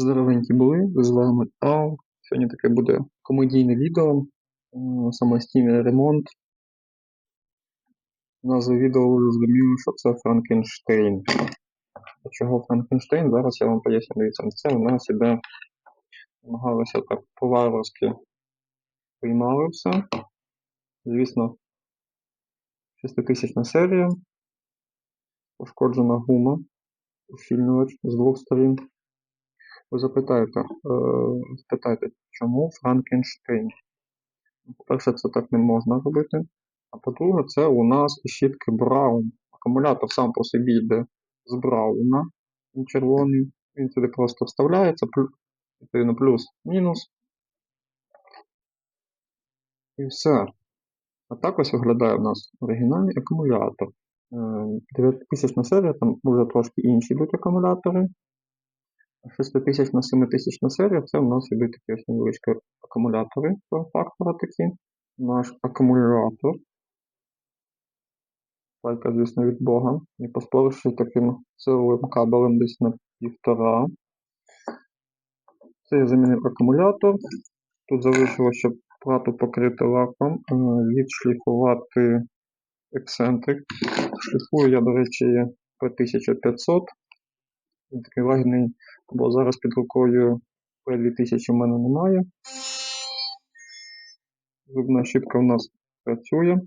Здоровенькі були, з вами Ал. Сьогодні таке буде комедійне відео, самостійний ремонт. Назва відео ви зрозуміли, що це Франкенштейн. Чого Франкенштейн? Зараз я вам поясню. Дивіться, це у нас іде, намагалися так по-варварськи приймали все. Звісно, шеститисячна серія. Пошкоджена гума, ущільнювач з двох сторін. Ви запитаєте, е, спитаєте, чому Франкенштейн? По-перше, це так не можна робити. А по-друге, це у нас щітки Браун. Акумулятор сам по собі йде з Брауна, він червоний. Він сюди просто вставляється, відповідно плюс-мінус. І все. А так ось виглядає у нас оригінальний акумулятор. Е, 9000 серія, там вже трошки інші йдуть акумулятори. 6000 7000 серія це у нас йдуть такі ось невеличкі акумулятори фактора такі. Наш акумулятор. Палька, звісно, від Бога. І поспоривши таким силовим кабелем десь на півтора. Це я замінив акумулятор. Тут залишилося, щоб плату покрити лаком, е, відшліфувати ексцентрик. Шліфую я, до речі, P1500. Він такий лагідний, бо зараз під рукою P2000 у мене немає. Зубна щітка у нас працює.